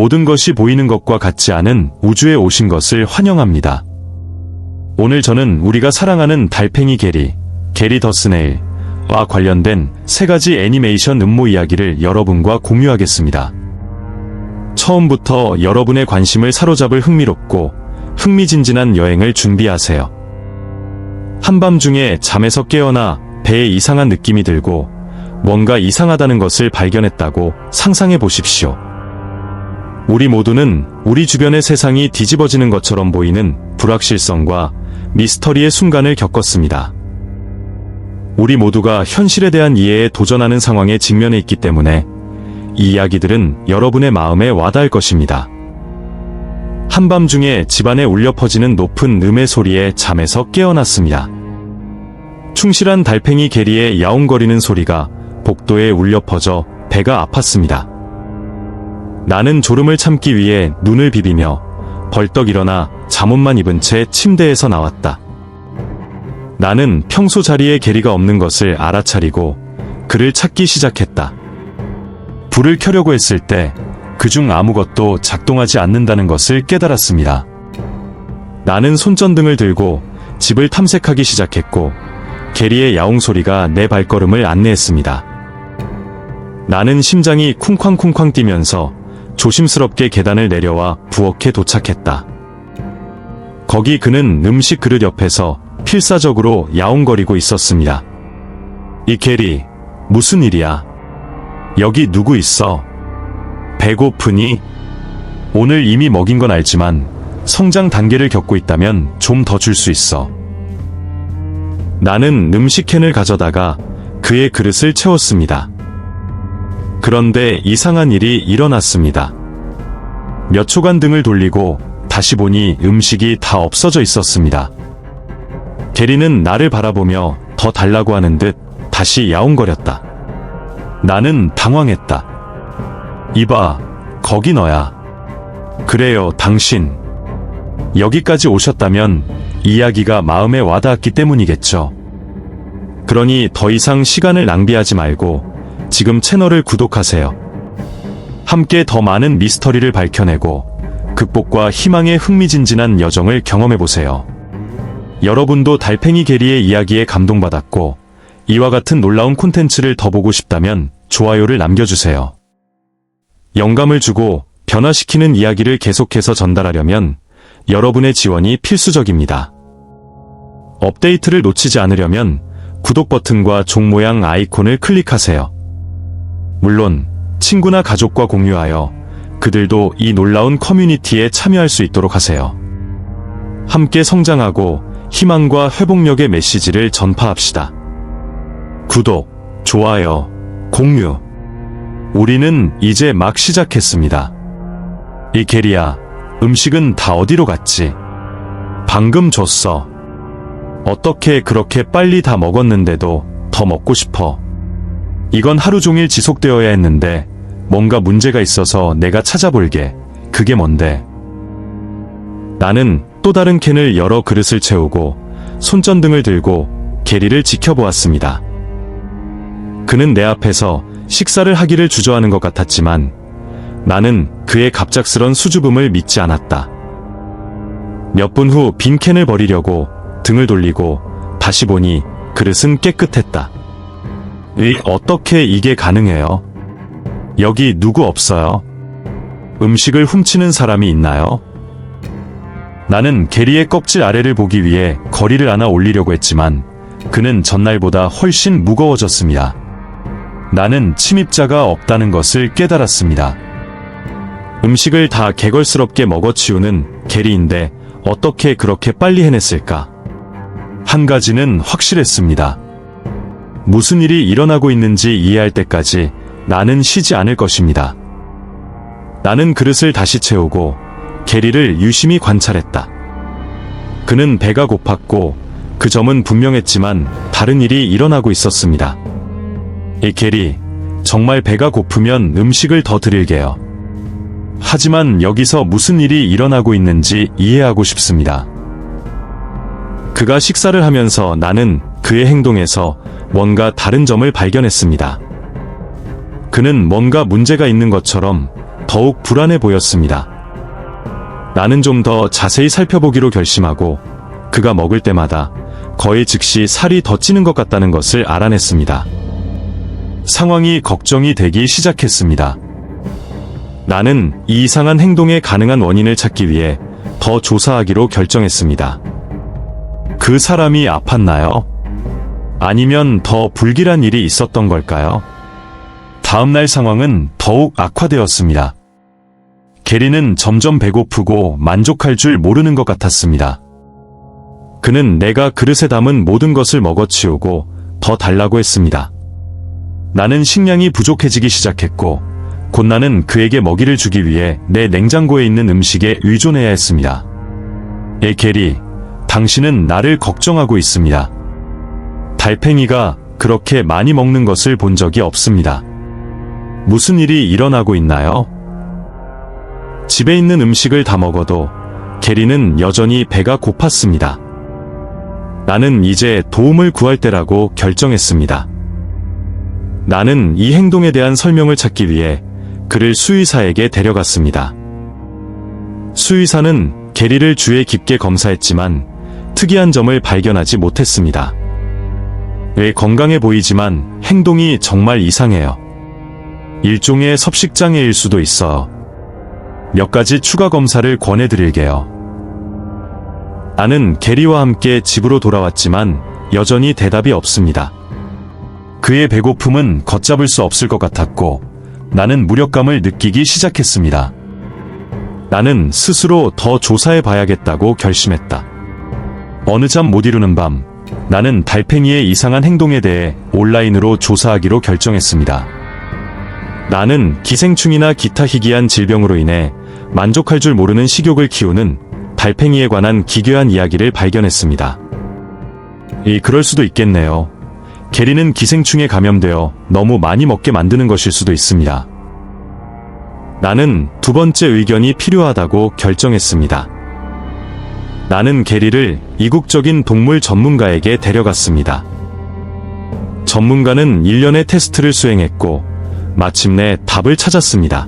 모든 것이 보이는 것과 같지 않은 우주에 오신 것을 환영합니다. 오늘 저는 우리가 사랑하는 달팽이 게리, 게리 더 스네일과 관련된 세 가지 애니메이션 음모 이야기를 여러분과 공유하겠습니다. 처음부터 여러분의 관심을 사로잡을 흥미롭고 흥미진진한 여행을 준비하세요. 한밤중에 잠에서 깨어나 배에 이상한 느낌이 들고 뭔가 이상하다는 것을 발견했다고 상상해 보십시오. 우리 모두는 우리 주변의 세상이 뒤집어지는 것처럼 보이는 불확실성과 미스터리의 순간을 겪었습니다. 우리 모두가 현실에 대한 이해에 도전하는 상황에 직면해 있기 때문에 이 이야기들은 여러분의 마음에 와닿을 것입니다. 한밤중에 집안에 울려 퍼지는 높은 음의 소리에 잠에서 깨어났습니다. 충실한 달팽이 게리의 야옹거리는 소리가 복도에 울려 퍼져 배가 아팠습니다. 나는 졸음을 참기 위해 눈을 비비며 벌떡 일어나 잠옷만 입은 채 침대에서 나왔다. 나는 평소 자리에 게리가 없는 것을 알아차리고 그를 찾기 시작했다. 불을 켜려고 했을 때 그중 아무것도 작동하지 않는다는 것을 깨달았습니다. 나는 손전등을 들고 집을 탐색하기 시작했고 게리의 야옹 소리가 내 발걸음을 안내했습니다. 나는 심장이 쿵쾅쿵쾅 뛰면서 조심스럽게 계단을 내려와 부엌에 도착했다. 거기 그는 음식 그릇 옆에서 필사적으로 야옹거리고 있었습니다. 이 게리, 무슨 일이야? 여기 누구 있어? 배고프니? 오늘 이미 먹인 건 알지만 성장 단계를 겪고 있다면 좀 더 줄 수 있어. 나는 음식캔을 가져다가 그의 그릇을 채웠습니다. 그런데 이상한 일이 일어났습니다. 몇 초간 등을 돌리고 다시 보니 음식이 다 없어져 있었습니다. 게리는 나를 바라보며 더 달라고 하는 듯 다시 야옹거렸다. 나는 당황했다. 이봐, 거기 너야. 그래요, 당신. 여기까지 오셨다면 이야기가 마음에 와닿았기 때문이겠죠. 그러니 더 이상 시간을 낭비하지 말고 지금 채널을 구독하세요. 함께 더 많은 미스터리를 밝혀내고 극복과 희망의 흥미진진한 여정을 경험해보세요. 여러분도 달팽이 게리의 이야기에 감동받았고 이와 같은 놀라운 콘텐츠를 더 보고 싶다면 좋아요를 남겨주세요. 영감을 주고 변화시키는 이야기를 계속해서 전달하려면 여러분의 지원이 필수적입니다. 업데이트를 놓치지 않으려면 구독 버튼과 종 모양 아이콘을 클릭하세요. 물론 친구나 가족과 공유하여 그들도 이 놀라운 커뮤니티에 참여할 수 있도록 하세요. 함께 성장하고 희망과 회복력의 메시지를 전파합시다. 구독, 좋아요, 공유. 우리는 이제 막 시작했습니다. 이케리야, 음식은 다 어디로 갔지? 방금 줬어. 어떻게 그렇게 빨리 다 먹었는데도 더 먹고 싶어. 이건 하루 종일 지속되어야 했는데 뭔가 문제가 있어서 내가 찾아볼게. 그게 뭔데? 나는 또 다른 캔을 열어 그릇을 채우고 손전등을 들고 게리를 지켜보았습니다. 그는 내 앞에서 식사를 하기를 주저하는 것 같았지만 나는 그의 갑작스런 수줍음을 믿지 않았다. 몇 분 후 빈 캔을 버리려고 등을 돌리고 다시 보니 그릇은 깨끗했다. 이 어떻게 이게 가능해요? 여기 누구 없어요? 음식을 훔치는 사람이 있나요? 나는 게리의 껍질 아래를 보기 위해 거리를 하나 올리려고 했지만 그는 전날보다 훨씬 무거워졌습니다. 나는 침입자가 없다는 것을 깨달았습니다. 음식을 다 개걸스럽게 먹어치우는 게리인데 어떻게 그렇게 빨리 해냈을까? 한 가지는 확실했습니다. 무슨 일이 일어나고 있는지 이해할 때까지 나는 쉬지 않을 것입니다. 나는 그릇을 다시 채우고 게리를 유심히 관찰했다. 그는 배가 고팠고 그 점은 분명했지만 다른 일이 일어나고 있었습니다. 이 게리, 정말 배가 고프면 음식을 더 드릴게요. 하지만 여기서 무슨 일이 일어나고 있는지 이해하고 싶습니다. 그가 식사를 하면서 나는 그의 행동에서 뭔가 다른 점을 발견했습니다. 그는 뭔가 문제가 있는 것처럼 더욱 불안해 보였습니다. 나는 좀 더 자세히 살펴보기로 결심하고 그가 먹을 때마다 거의 즉시 살이 더 찌는 것 같다는 것을 알아냈습니다. 상황이 걱정이 되기 시작했습니다. 나는 이 이상한 행동에 가능한 원인을 찾기 위해 더 조사하기로 결정했습니다. 그 사람이 아팠나요? 아니면 더 불길한 일이 있었던 걸까요? 다음날 상황은 더욱 악화되었습니다. 게리는 점점 배고프고 만족할 줄 모르는 것 같았습니다. 그는 내가 그릇에 담은 모든 것을 먹어치우고 더 달라고 했습니다. 나는 식량이 부족해지기 시작했고, 곧 나는 그에게 먹이를 주기 위해 내 냉장고에 있는 음식에 의존해야 했습니다. 에 게리, 당신은 나를 걱정하고 있습니다. 달팽이가 그렇게 많이 먹는 것을 본 적이 없습니다. 무슨 일이 일어나고 있나요? 집에 있는 음식을 다 먹어도 게리는 여전히 배가 고팠습니다. 나는 이제 도움을 구할 때라고 결정했습니다. 나는 이 행동에 대한 설명을 찾기 위해 그를 수의사에게 데려갔습니다. 수의사는 게리를 주에 깊게 검사했지만 특이한 점을 발견하지 못했습니다. 왜 건강해 보이지만 행동이 정말 이상해요. 일종의 섭식장애일 수도 있어. 몇 가지 추가 검사를 권해드릴게요. 나는 게리와 함께 집으로 돌아왔지만 여전히 대답이 없습니다. 그의 배고픔은 걷잡을 수 없을 것 같았고 나는 무력감을 느끼기 시작했습니다. 나는 스스로 더 조사해 봐야겠다고 결심했다. 어느 잠 못 이루는 밤, 나는 달팽이의 이상한 행동에 대해 온라인으로 조사하기로 결정했습니다. 나는 기생충이나 기타 희귀한 질병으로 인해 만족할 줄 모르는 식욕을 키우는 달팽이에 관한 기괴한 이야기를 발견했습니다. 이 그럴 수도 있겠네요. 게리는 기생충에 감염되어 너무 많이 먹게 만드는 것일 수도 있습니다. 나는 두 번째 의견이 필요하다고 결정했습니다. 나는 게리를 이국적인 동물 전문가에게 데려갔습니다. 전문가는 일련의 테스트를 수행했고 마침내 답을 찾았습니다.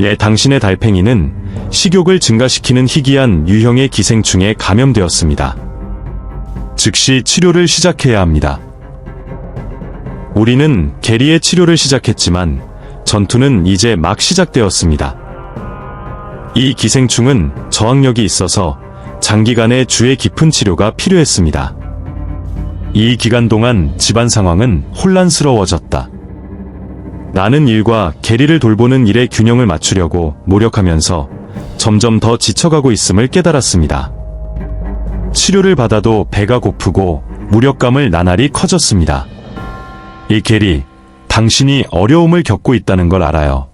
예, 당신의 달팽이는 식욕을 증가시키는 희귀한 유형의 기생충에 감염되었습니다. 즉시 치료를 시작해야 합니다. 우리는 게리의 치료를 시작했지만 전투는 이제 막 시작되었습니다. 이 기생충은 저항력이 있어서 장기간의 주의 깊은 치료가 필요했습니다. 이 기간 동안 집안 상황은 혼란스러워졌다. 나는 일과 게리를 돌보는 일의 균형을 맞추려고 노력하면서 점점 더 지쳐가고 있음을 깨달았습니다. 치료를 받아도 배가 고프고 무력감을 나날이 커졌습니다. 이 게리, 당신이 어려움을 겪고 있다는 걸 알아요.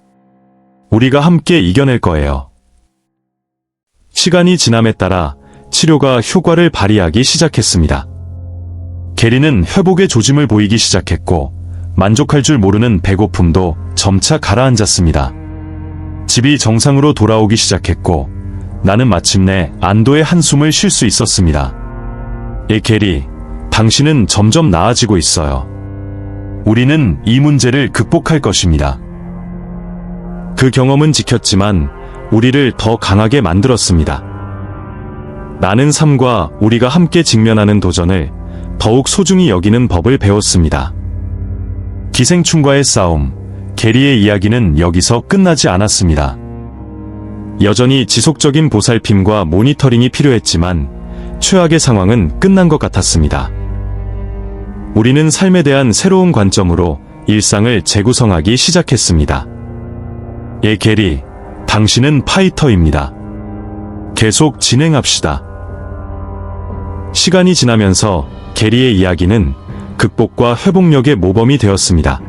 우리가 함께 이겨낼 거예요. 시간이 지남에 따라 치료가 효과를 발휘하기 시작했습니다. 게리는 회복의 조짐을 보이기 시작했고, 만족할 줄 모르는 배고픔도 점차 가라앉았습니다. 집이 정상으로 돌아오기 시작했고, 나는 마침내 안도의 한숨을 쉴 수 있었습니다. 예, 게리, 당신은 점점 나아지고 있어요. 우리는 이 문제를 극복할 것입니다. 그 경험은 지켰지만 우리를 더 강하게 만들었습니다. 나는 삶과 우리가 함께 직면하는 도전을 더욱 소중히 여기는 법을 배웠습니다. 기생충과의 싸움, 게리의 이야기는 여기서 끝나지 않았습니다. 여전히 지속적인 보살핌과 모니터링이 필요했지만 최악의 상황은 끝난 것 같았습니다. 우리는 삶에 대한 새로운 관점으로 일상을 재구성하기 시작했습니다. 예, 게리, 당신은 파이터입니다. 계속 진행합시다. 시간이 지나면서 게리의 이야기는 극복과 회복력의 모범이 되었습니다.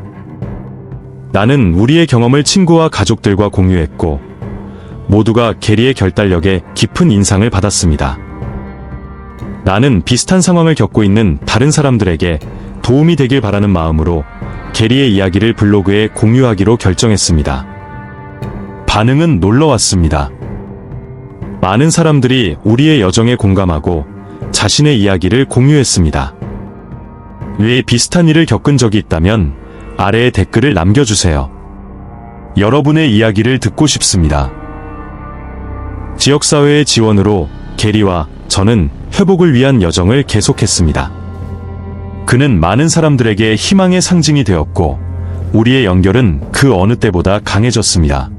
나는 우리의 경험을 친구와 가족들과 공유했고, 모두가 게리의 결단력에 깊은 인상을 받았습니다. 나는 비슷한 상황을 겪고 있는 다른 사람들에게 도움이 되길 바라는 마음으로 게리의 이야기를 블로그에 공유하기로 결정했습니다. 반응은 놀러왔습니다. 많은 사람들이 우리의 여정에 공감하고 자신의 이야기를 공유했습니다. 왜 비슷한 일을 겪은 적이 있다면 아래에 댓글을 남겨주세요. 여러분의 이야기를 듣고 싶습니다. 지역사회의 지원으로 게리와 저는 회복을 위한 여정을 계속했습니다. 그는 많은 사람들에게 희망의 상징이 되었고, 우리의 연결은 그 어느 때보다 강해졌습니다.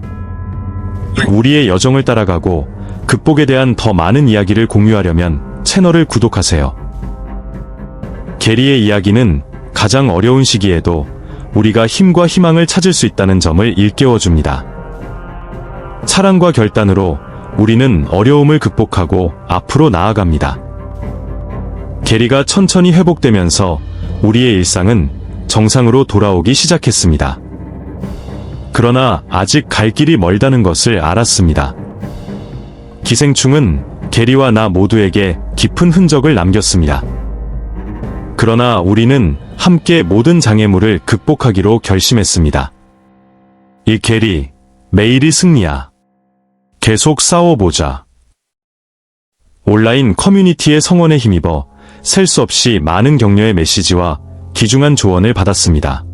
우리의 여정을 따라가고 극복에 대한 더 많은 이야기를 공유하려면 채널을 구독하세요. 게리의 이야기는 가장 어려운 시기에도 우리가 힘과 희망을 찾을 수 있다는 점을 일깨워 줍니다. 사랑과 결단으로 우리는 어려움을 극복하고 앞으로 나아갑니다. 게리가 천천히 회복되면서 우리의 일상은 정상으로 돌아오기 시작했습니다. 그러나 아직 갈 길이 멀다는 것을 알았습니다. 기생충은 게리와 나 모두에게 깊은 흔적을 남겼습니다. 그러나 우리는 함께 모든 장애물을 극복하기로 결심했습니다. 이 게리, 매일이 승리야. 계속 싸워보자. 온라인 커뮤니티의 성원에 힘입어 셀 수 없이 많은 격려의 메시지와 귀중한 조언을 받았습니다.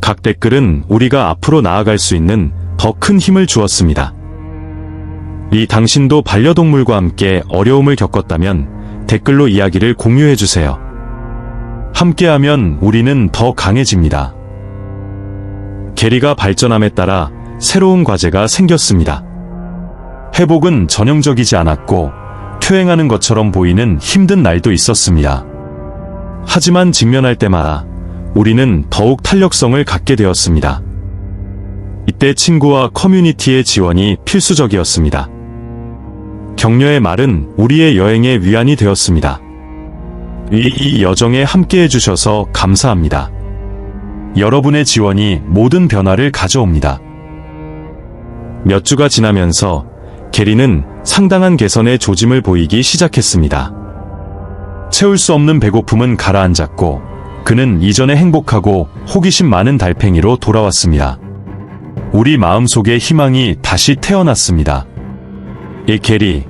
각 댓글은 우리가 앞으로 나아갈 수 있는 더 큰 힘을 주었습니다. 이 당신도 반려동물과 함께 어려움을 겪었다면 댓글로 이야기를 공유해주세요. 함께하면 우리는 더 강해집니다. 게리가 발전함에 따라 새로운 과제가 생겼습니다. 회복은 전형적이지 않았고 퇴행하는 것처럼 보이는 힘든 날도 있었습니다. 하지만 직면할 때마다 우리는 더욱 탄력성을 갖게 되었습니다. 이때 친구와 커뮤니티의 지원이 필수적이었습니다. 격려의 말은 우리의 여행의 위안이 되었습니다. 이, 이 여정에 함께 해주셔서 감사합니다. 여러분의 지원이 모든 변화를 가져옵니다. 몇 주가 지나면서 게리는 상당한 개선의 조짐을 보이기 시작했습니다. 채울 수 없는 배고픔은 가라앉았고 그는 이전에 행복하고 호기심 많은 달팽이로 돌아왔습니다. 우리 마음속에 희망이 다시 태어났습니다. 이 게리,